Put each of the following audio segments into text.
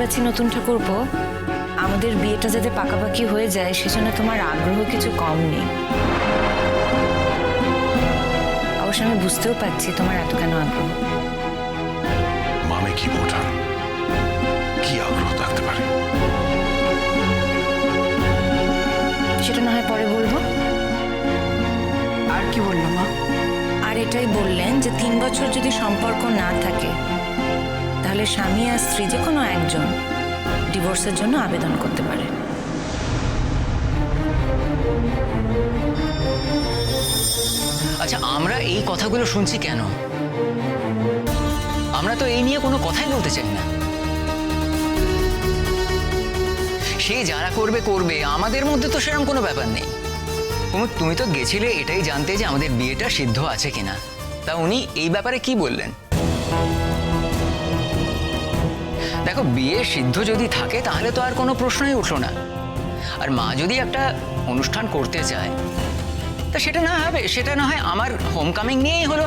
চাচ্ছি নতুন ঠাকুরপো। আমাদের বিয়েটা যাতে পাকাপাকি হয়ে যায় সেজন্য তোমার আগ্রহ কিছু কম নেই। অবশ্য আমি বুঝতেও পারছি তোমার এত কেন আগ্রহ। মামে কি বোঠান? কি আগ্রহ থাকতে পারে? সেটা না হয় পরে বলব। আর কি বলল মা? আর এটাই বললেন যে তিন বছর যদি সম্পর্ক না থাকে তাহলে স্বামী আর স্ত্রী যে কোনো একজন ডিভোর্সের জন্য আবেদন করতে পারে। আচ্ছা আমরা এই কথাগুলো শুনছি কেন? আমরা তো এই নিয়ে কোনো কথাই বলতে চাই না। সে যারা করবে করবে। আমাদের মধ্যে তো সেরকম কোনো ব্যাপার নেই। কুমুদ, তুমি তো গেছিলে এটাই জানতে যে আমাদের বিয়েটা সিদ্ধ আছে কিনা। তা উনি এই ব্যাপারে কি বললেন? দেখো, বিয়ে সিদ্ধ যদি থাকে, তাহলে তো আর কোনো প্রশ্নই উঠল না। আর মা যদি একটা অনুষ্ঠান করতে চায় তা সেটা না হবে, সেটা না হয় আমার হোম কামিং নিয়েই হলো।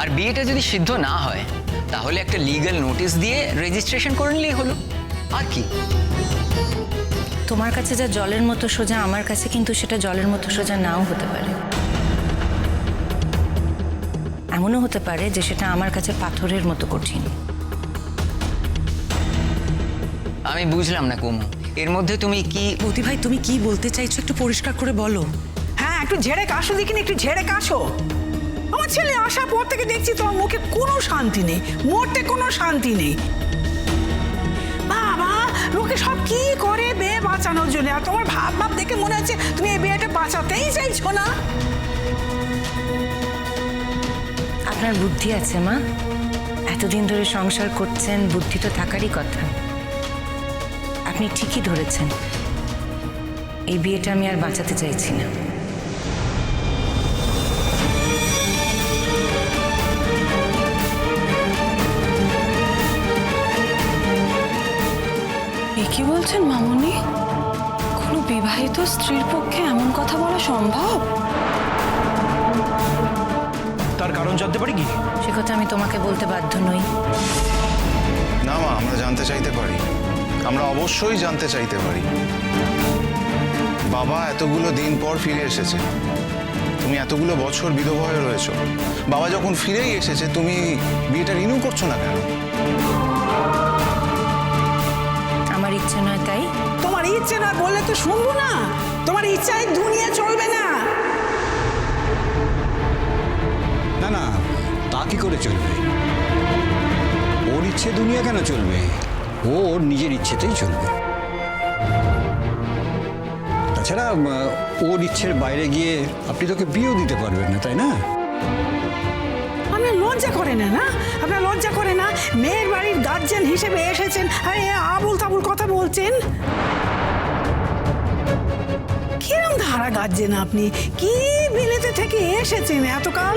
আর বিয়েটা যদি সিদ্ধ না হয়, তাহলে একটা লিগ্যাল নোটিশ দিয়ে রেজিস্ট্রেশন করে নিলেই হলো। আর কি? তোমার কাছে যা জলের মতো সোজা, আমার কাছে কিন্তু সেটা জলের মতো সোজা নাও হতে পারে। এমনও হতে পারে যে সেটা আমার কাছে পাথরের মতো কঠিন। আমি বুঝলাম না কুমু। এর মধ্যে তুমি কি বৌদি ভাই তুমি কি বলতে চাইছো একটু পরিষ্কার করে বলো। হ্যাঁ একটু ঝেড়ে কাশো দেখিনি একটু ঝেড়ে কাশো। আমার ছেলে আসার পর থেকে দেখছি তোমার মুখে কোনো শান্তি নেই মরতে কোনো শান্তি নেই। বাবা লোকে সব কি করে বিয়ে বাঁচানোর জন্য? আর তোমার ভাব ভাব দেখে মনে হচ্ছে তুমি এই বিয়েটা বাঁচাতেই চাইছো না। আপনার বুদ্ধি আছে, মা? এতদিন ধরে সংসার করছেন, বুদ্ধি তো থাকারই কথা। আপনি ঠিকই ধরেছেন। এই বিয়েটা আমি আর বাঁচাতে চাইছি না। কি বলছেন, মামুনি? কোনো বিবাহিত স্ত্রীর পক্ষে এমন কথা বলা সম্ভব? তার কারণ জানতে পারি কি? সে কথা আমি তোমাকে বলতে বাধ্য নই। না মা আমরা জানতে চাইতে পারি। আমরা অবশ্যই জানতে চাইতে পারি। বাবা এতগুলো দিন পর ফিরে এসেছে। তুমি এতগুলো বছর বিধবা হয়ে রয়েছো। বাবা যখন ফিরেই এসেছে তুমি বিয়েটা রিনিউ করছ না কেন? আমার ইচ্ছে নয় তাই। তোমার ইচ্ছে না বললে তো শুনব না। তোমার ইচ্ছায় দুনিয়া চলবে না। কি করে চলবে। ওর ইচ্ছে দুনিয়া কেন চলবে? ও ওর নিজের ইচ্ছেতেই চলবে। তাছাড়া ওর ইচ্ছের বাইরে গিয়ে আপনি তোকে বিয়েও দিতে পারবেন না, তাই না? আপনার লজ্জা করে না না? আপনার লজ্জা করে না? মেয়ের বাড়ির গার্জেন হিসেবে এসেছেন। আর এ আবুল তাবুল কথা বলছেন? কিরম ধারা গার্জেন আপনি? কি বিলেতে থেকে এসেছেন এতকাল?